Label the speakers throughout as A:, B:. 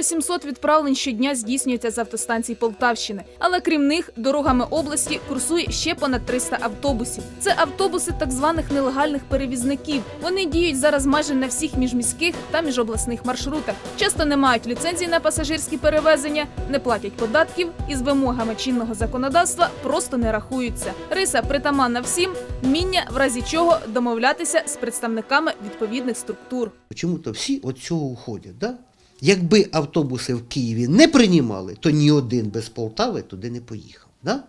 A: Майже 700 відправлень щодня здійснюється з автостанцій Полтавщини. Але крім них, дорогами області курсує ще понад 300 автобусів. Це автобуси так званих нелегальних перевізників. Вони діють зараз майже на всіх міжміських та міжобласних маршрутах. Часто не мають ліцензії на пасажирські перевезення, не платять податків і з вимогами чинного законодавства просто не рахуються. Риса притаманна всім, вміння в разі чого домовлятися з представниками відповідних структур.
B: Чому-то всі від цього уходять. Да? Якби автобуси в Києві не приймали, то ні один без Полтави туди не поїхав. Да?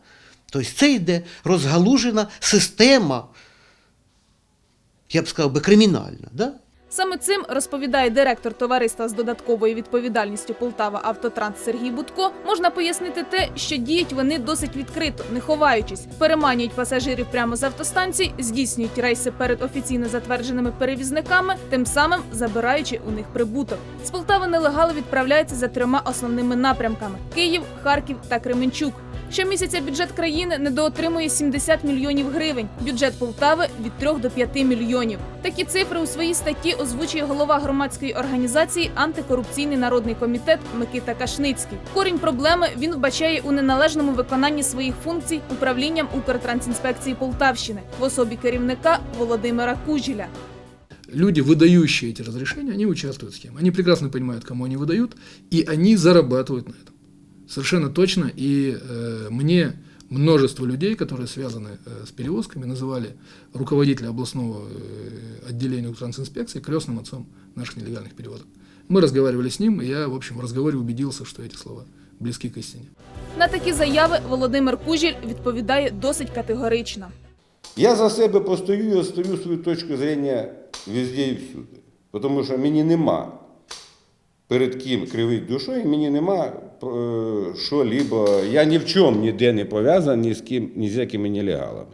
B: Тобто це йде розгалужена система, я б сказав би, кримінальна. Да?
A: Саме цим розповідає директор товариства з додатковою відповідальністю Полтава Автотранс Сергій Будко. Можна пояснити те, що діють вони досить відкрито, не ховаючись, переманюють пасажирів прямо з автостанцій, здійснюють рейси перед офіційно затвердженими перевізниками, тим самим забираючи у них прибуток. З Полтави нелегали відправляються за трьома основними напрямками: Київ, Харків та Кременчук. Щомісяця бюджет країни недоотримує 70 мільйонів гривень. Бюджет Полтави від 3 до 5 мільйонів. Такі цифри у своїй статті озвучує голова громадської організації Антикорупційний народний комітет Микита Кашницький. Корінь проблеми він вбачає у неналежному виконанні своїх функцій управлінням Укртрансінспекції Полтавщини в особі керівника Володимира Кужіля.
C: люди, выдающие эти разрешения, они участвуют в схеме. Они прекрасно понимают, кому они выдают, и они зарабатывают на этом. Совершенно точно. И э, мне множество людей, которые связаны э, с перевозками, называли руководителя областного э, отделения трансинспекции крестным отцом наших нелегальных перевозок. Мы разговаривали с ним, и я, в общем, в разговоре убедился, что эти слова близки к истине.
A: На такі заяви Володимир Кужіль відповідає досить категорично.
D: Я за себе постою і остаю свою точку зрення везде і всюди. Тому що мені нема перед ким кривить душою, мені нема е, що-либо. Я ні в чому ніде не пов'язаний ні з ким, ні з якими нелегалами.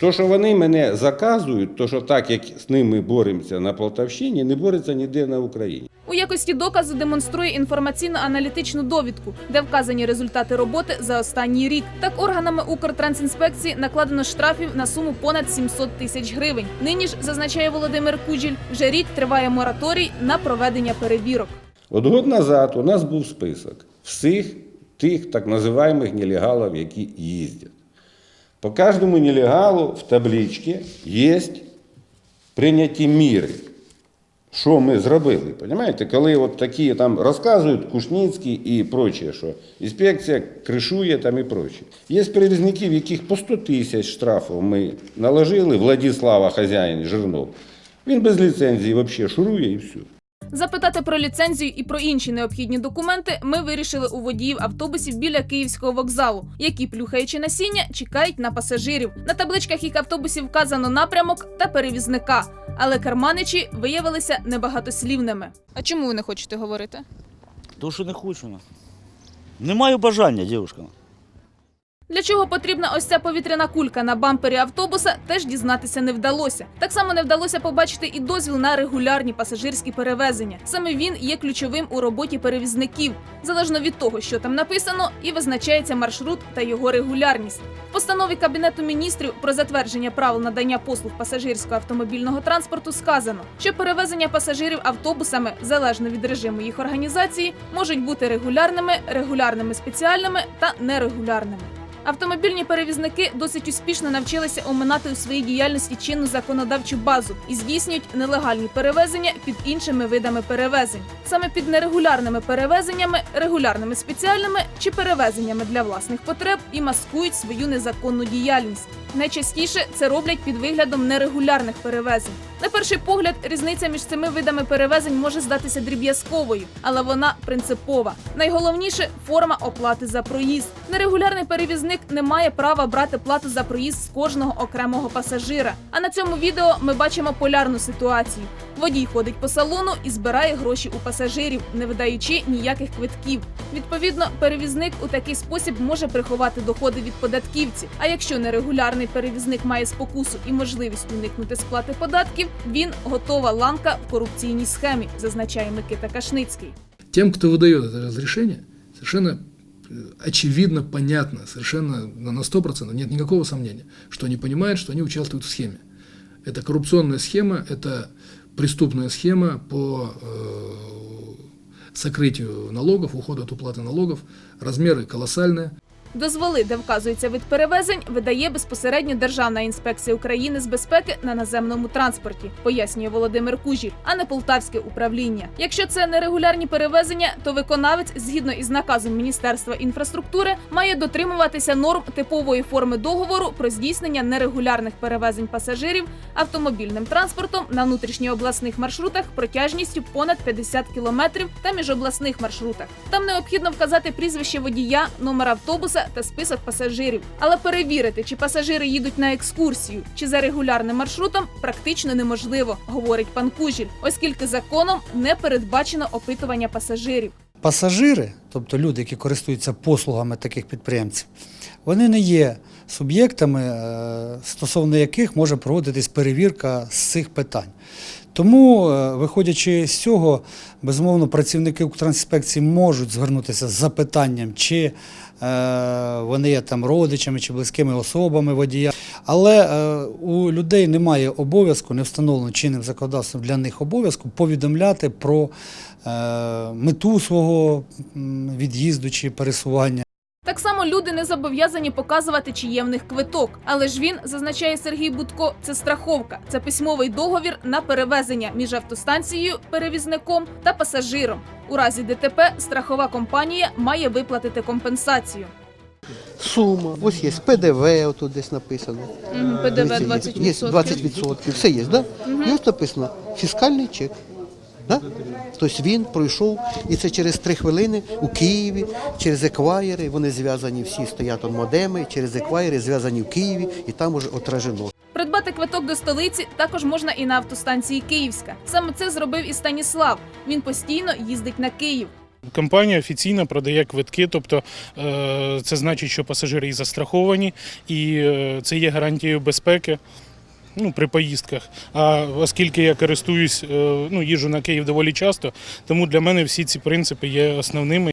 D: То, що вони мене заказують, то що так, як з ними боремося на Полтавщині, не бореться ніде на Україні.
A: Якості доказу демонструє інформаційно-аналітичну довідку, де вказані результати роботи за останній рік. Так органами Укртрансінспекції накладено штрафів на суму понад 700 тисяч гривень. Нині ж зазначає Володимир Куджиль, вже рік триває мораторій на проведення перевірок.
D: От год назад у нас був список всіх тих так називаємих нелегалів, які їздять. По кожному нелегалу в табличці є прийняті міри. Що ми зробили? Понимаєте? Коли от такі там розказують Кушніцький і прочее, що інспекція кришує там і прочее. Є перевізників, яких по 100 тисяч штрафів ми наложили, Владислава хазяїн Жирнов. Він без ліцензії взагалі шурує і все.
A: Запитати про ліцензію і про інші необхідні документи ми вирішили у водіїв автобусів біля київського вокзалу, які, плюхаючи насіння, чекають на пасажирів. На табличках їх автобусів вказано напрямок та перевізника, але карманичі виявилися небагатослівними. А чому ви не хочете говорити?
E: То, що не хочу. Не маю бажання, дівчинка.
A: Для чого потрібна ось ця повітряна кулька на бампері автобуса, теж дізнатися не вдалося. Так само не вдалося побачити і дозвіл на регулярні пасажирські перевезення. Саме він є ключовим у роботі перевізників. Залежно від того, що там написано, і визначається маршрут та його регулярність. Постанові Кабінету міністрів про затвердження правил надання послуг пасажирського автомобільного транспорту сказано, що перевезення пасажирів автобусами залежно від режиму їх організації можуть бути регулярними, регулярними спеціальними та нерегулярними. Автомобільні перевізники досить успішно навчилися оминати у своїй діяльності чинну законодавчу базу і здійснюють нелегальні перевезення під іншими видами перевезень, саме під нерегулярними перевезеннями, регулярними спеціальними чи перевезеннями для власних потреб і маскують свою незаконну діяльність. Найчастіше це роблять під виглядом нерегулярних перевезень. На перший погляд, різниця між цими видами перевезень може здатися дріб'язковою, але вона принципова. Найголовніше форма оплати за проїзд. Нерегулярний перевізник не має права брати плату за проїзд з кожного окремого пасажира. А на цьому відео ми бачимо полярну ситуацію. Водій ходить по салону і збирає гроші у пасажирів, не видаючи ніяких квитків. Відповідно, перевізник у такий спосіб може приховати доходи від податківців. А якщо нерегулярний перевізник має спокусу і можливість уникнути сплати податків, він готова ланка в корупційній схемі, зазначає Микита Кашницький.
C: Тем, кто выдает это разрешение, совершенно э, очевидно, понятно, совершенно на на 100%, нет никакого сомнения, что они понимают, что они участвуют в схеме. Это коррупционная схема, это преступная схема по э, сокрытию налогов, уходу от уплаты налогов. Размеры колоссальные.
A: Дозволи, де вказується вид перевезень, видає безпосередньо Державна інспекція України з безпеки на наземному транспорті, пояснює Володимир Кужіль, а не полтавське управління. Якщо це нерегулярні перевезення, то виконавець, згідно із наказом Міністерства інфраструктури, має дотримуватися норм типової форми договору про здійснення нерегулярних перевезень пасажирів автомобільним транспортом на внутрішньообласних маршрутах протяжністю понад 50 кілометрів та міжобласних маршрутах. Там необхідно вказати прізвище водія, номер автобуса та список пасажирів. Але перевірити, чи пасажири їдуть на екскурсію чи за регулярним маршрутом, практично неможливо, говорить пан Кужіль, оскільки законом не передбачено опитування пасажирів.
F: Пасажири, тобто люди, які користуються послугами таких підприємців, вони не є суб'єктами, е, стосовно яких може проводитись перевірка з цих питань. Тому, е, виходячи з цього, безумовно, працівники Укртрансінспекції можуть звернутися з запитанням, чи е, вони є там родичами чи близькими особами водія. Але е, у людей немає обов'язку, не встановлено чинним законодавством для них обов'язку повідомляти про мету свого від'їзду чи пересування.
A: Так само люди не зобов'язані показувати, чи є в них квиток. Але ж він, зазначає Сергій Будко, це страховка, це письмовий договір на перевезення між автостанцією, перевізником та пасажиром. У разі ДТП страхова компанія має виплатити компенсацію.
B: Сума, ось є ПДВ, отут десь написано.
A: ПДВ
B: Дивіться, Є, є 20%, все є, да? І ось написано фіскальний чек. Да? Тобто він пройшов, і це через три хвилини у Києві, через еквайери, вони зв'язані всі, стоять он модеми, через еквайери зв'язані в Києві, і там уже отражено.
A: Придбати квиток до столиці також можна і на автостанції Київська. Саме це зробив і Станіслав. Він постійно їздить на Київ.
G: Компанія офіційно продає квитки, тобто е, це значить, що пасажири і застраховані, і е, це є гарантією безпеки. Ну, при поїздках. А оскільки я користуюсь, е, ну, їжу на Київ доволі часто, тому для мене всі ці принципи є основними.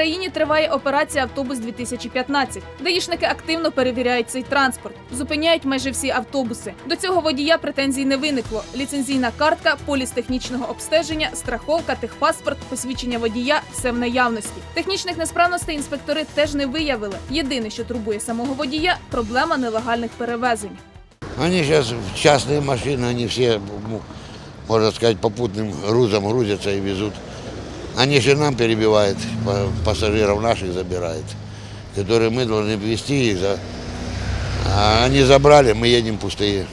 A: Нині в Україні триває операція Автобус 2015 Даїшники активно перевіряють цей транспорт, зупиняють майже всі автобуси. До цього водія претензій не виникло. Ліцензійна картка, поліс технічного обстеження, страховка, техпаспорт, посвідчення водія все в наявності. Технічних несправностей інспектори теж не виявили. Єдине, що турбує самого водія проблема нелегальних перевезень.
H: Они сейчас в частные машины, они все, ну, можно сказать, попутным грузом грузятся и везут. Они же нам перебивают, па- пассажиров наших забирают, которые мы должны вести их. За... А они забрали, мы едем пустые.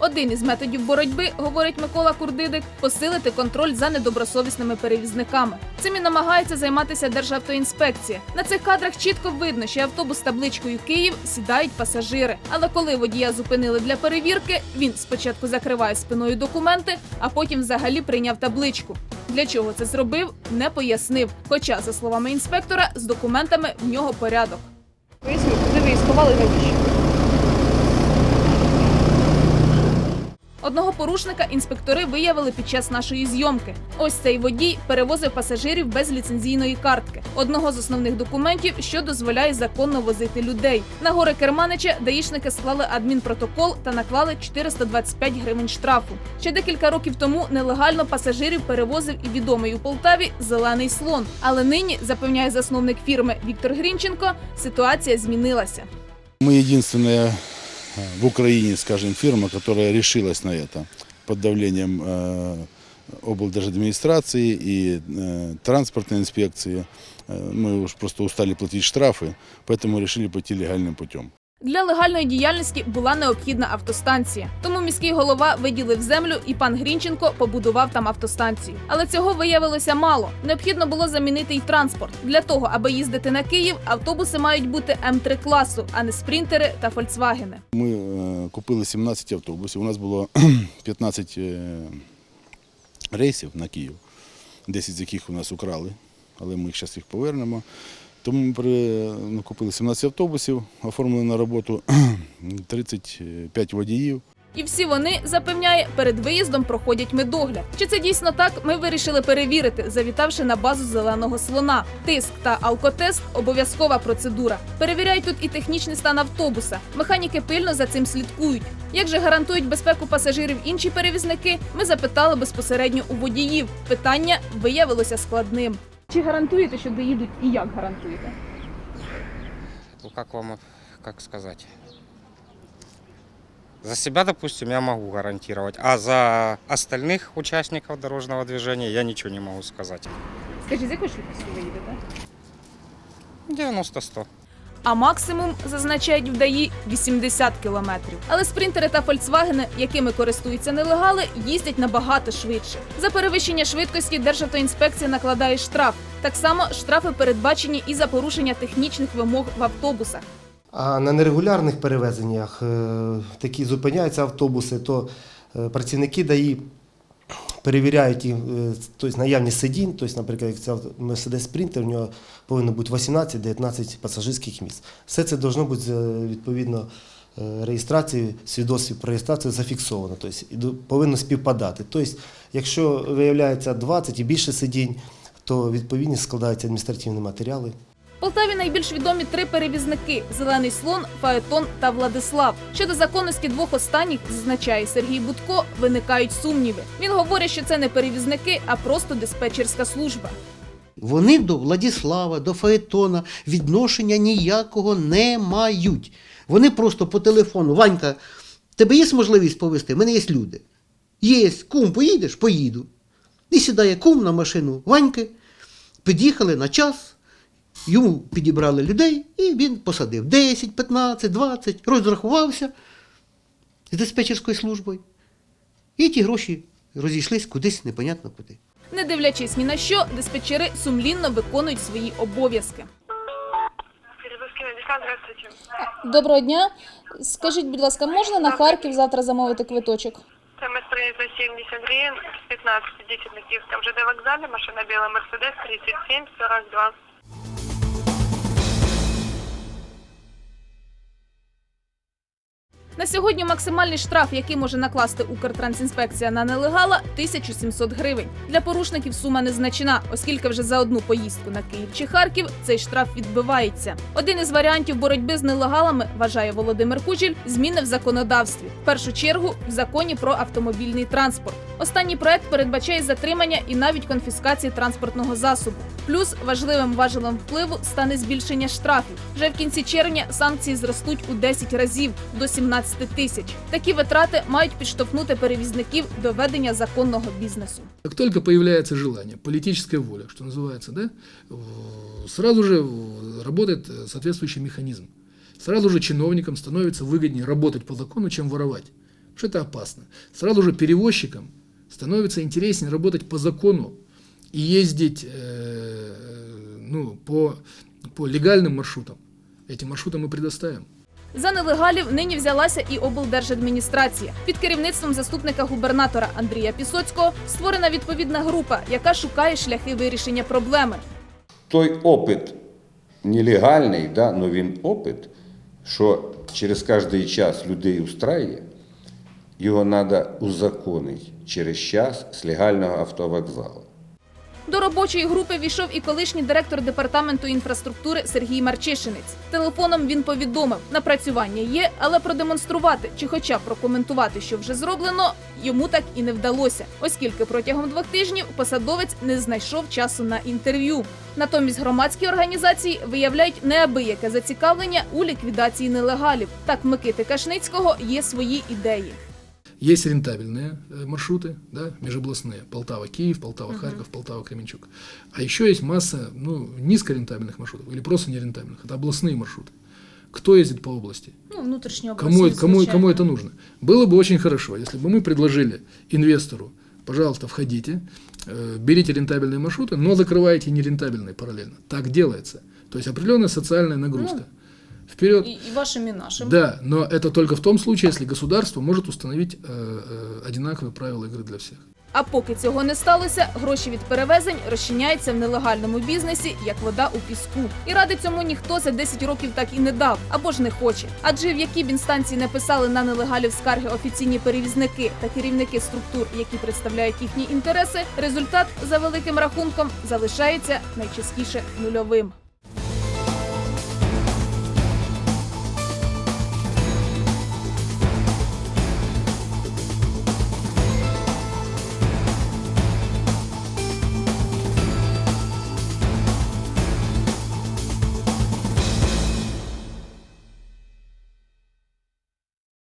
A: Один із методів боротьби, говорить Микола Курдидик, посилити контроль за недобросовісними перевізниками. Цим і намагається займатися Державтоінспекція. На цих кадрах чітко видно, що автобус з табличкою Київ сідають пасажири. Але коли водія зупинили для перевірки, він спочатку закриває спиною документи, а потім взагалі прийняв табличку. Для чого це зробив, не пояснив. Хоча, за словами інспектора, з документами в нього порядок.
I: Ви сховали навіщо?
A: Одного порушника інспектори виявили під час нашої зйомки. Ось цей водій перевозив пасажирів без ліцензійної картки, одного з основних документів, що дозволяє законно возити людей. На гори керманича даїшники склали адмінпротокол та наклали 425 гривень штрафу. Ще декілька років тому нелегально пасажирів перевозив і відомий у Полтаві зелений слон. Але нині запевняє засновник фірми Віктор Грінченко, ситуація змінилася.
J: Единственная э, в Украине, скажем, фирма, которая решилась на это под давлением э, облдержадминистрации и э, транспортной инспекции. Э, мы уж просто устали платить штрафы, поэтому решили пойти легальным путем.
A: Для легальної діяльності була необхідна автостанція. Тому міський голова виділив землю, і пан Грінченко побудував там автостанцію. Але цього виявилося мало. Необхідно було замінити й транспорт. Для того, аби їздити на Київ, автобуси мають бути М3 класу, а не спринтери та Фольксвагени.
J: Ми е, купили 17 автобусів. У нас було 15 е, рейсів на Київ, 10 з яких у нас украли, але ми їх зараз їх повернемо. Тому ми при- ну, купили 17 автобусів, оформили на роботу 35 водіїв.
A: І всі вони запевняє, перед виїздом проходять медогляд. Чи це дійсно так? Ми вирішили перевірити, завітавши на базу зеленого слона. Тиск та алкотест обов'язкова процедура. Перевіряють тут і технічний стан автобуса. Механіки пильно за цим слідкують. Як же гарантують безпеку пасажирів інші перевізники? Ми запитали безпосередньо у водіїв. Питання виявилося складним. Чи гарантуєте, що доїдуть і як гарантуєте?
K: Ну, как вам, как сказать? За себя, допустим, я могу гарантировать, а за остальных участников дорожного движения я ничего не могу сказать.
A: Скажіть, з якою швидкістю ви їдете?
K: 90-100.
A: А максимум зазначають в ДАІ 80 кілометрів. Але спринтери та фольксвагени, якими користуються нелегали, їздять набагато швидше. За перевищення швидкості Державтоінспекція накладає штраф. Так само штрафи передбачені і за порушення технічних вимог в автобусах.
L: А на нерегулярних перевезеннях е, такі зупиняються автобуси, то е, працівники ДАІ перевіряють їм, е, тобто наявність сидінь, тобто, наприклад, як це Mercedes Sprinter, у нього повинно бути 18-19 пасажирських місць. Все це повинно бути е, відповідно е, реєстрації, свідоцтві про реєстрацію зафіксовано, тобто повинно співпадати. Тобто, якщо виявляється 20 і більше сидінь, то відповідні складаються адміністративні матеріали.
A: Полтаві найбільш відомі три перевізники: Зелений слон, Фаетон та Владислав. Щодо законності двох останніх, зазначає Сергій Будко, виникають сумніви. Він говорить, що це не перевізники, а просто диспетчерська служба.
B: Вони до Владіслава, до Фаетона відношення ніякого не мають. Вони просто по телефону. Ванька, тебе є можливість повезти? У мене є люди. Є, кум, поїдеш? Поїду. І сідає кум на машину Ваньки, під'їхали на час, йому підібрали людей, і він посадив 10, 15, 20, розрахувався з диспетчерською службою. І ті гроші розійшлись кудись непонятно куди.
A: Не дивлячись ні на що, диспетчери сумлінно виконують свої обов'язки. Доброго дня. Скажіть, будь ласка, можна на Харків завтра замовити квиточок?
I: Це ТМС проезда 70 гривен, с 15.10 на Киевском ЖД вокзале, машина белая Мерседес 37 42.
A: На сьогодні максимальний штраф, який може накласти Укртрансінспекція на нелегала, 1700 гривень. Для порушників сума незначна, оскільки вже за одну поїздку на Київ чи Харків цей штраф відбивається. Один із варіантів боротьби з нелегалами, вважає Володимир Кужіль, зміни в законодавстві. В першу чергу в законі про автомобільний транспорт. Останній проект передбачає затримання і навіть конфіскації транспортного засобу. Плюс важливим важелем впливу стане збільшення штрафів. Вже в кінці червня санкції зростуть у 10 разів до 17 тисяч. Такі витрати мають підштовхнути перевізників до ведення законного бізнесу.
C: Как только появляется желание, политическая воля, что называется, да, в- сразу же в- работает э, соответствующий механизм. Сразу же чиновникам становится выгоднее работать по закону, чем воровать. Потому что это опасно. Сразу же перевозчикам становится интереснее работать по закону и ездить э, ну, по, по легальным маршрутам. Эти маршруты мы предоставим.
A: За нелегалів нині взялася і облдержадміністрація. Під керівництвом заступника губернатора Андрія Пісоцького створена відповідна група, яка шукає шляхи вирішення проблеми.
D: той опит нелегальний, да, но він опит, що через кожний час людей устраює, його треба узаконити через час з легального автовокзалу.
A: До робочої групи війшов і колишній директор департаменту інфраструктури Сергій Марчишинець. Телефоном він повідомив, напрацювання є, але продемонструвати чи хоча б прокоментувати, що вже зроблено, йому так і не вдалося, оскільки протягом двох тижнів посадовець не знайшов часу на інтерв'ю. Натомість громадські організації виявляють неабияке зацікавлення у ліквідації нелегалів. Так Микити Кашницького є свої ідеї.
C: Есть рентабельные э, маршруты, да, межобластные, Полтава-Киев, Полтава-Харьков, Полтава-Кременчук. А еще есть масса ну, низкорентабельных маршрутов или просто нерентабельных. Это областные маршруты. Кто ездит по области?
A: Ну, внутрішньо
C: Кому, это- кому, кому это нужно? Было бы очень хорошо, если бы мы предложили инвестору, пожалуйста, входите, э, берите рентабельные маршруты, но закрывайте нерентабельные параллельно. Так делается. То есть определенная социальная нагрузка. Вперед.
A: і вашим, і нашим.
C: Да, но это только в том случае, если государство может установить э, э, одинаковые правила игры для всех.
A: А поки цього не сталося, гроші від перевезень розчиняються в нелегальному бізнесі, як вода у піску. І ради цьому ніхто за 10 років так і не дав або ж не хоче. Адже в які б інстанції не писали на нелегалів скарги офіційні перевізники та керівники структур, які представляють їхні інтереси, результат за великим рахунком залишається найчастіше нульовим.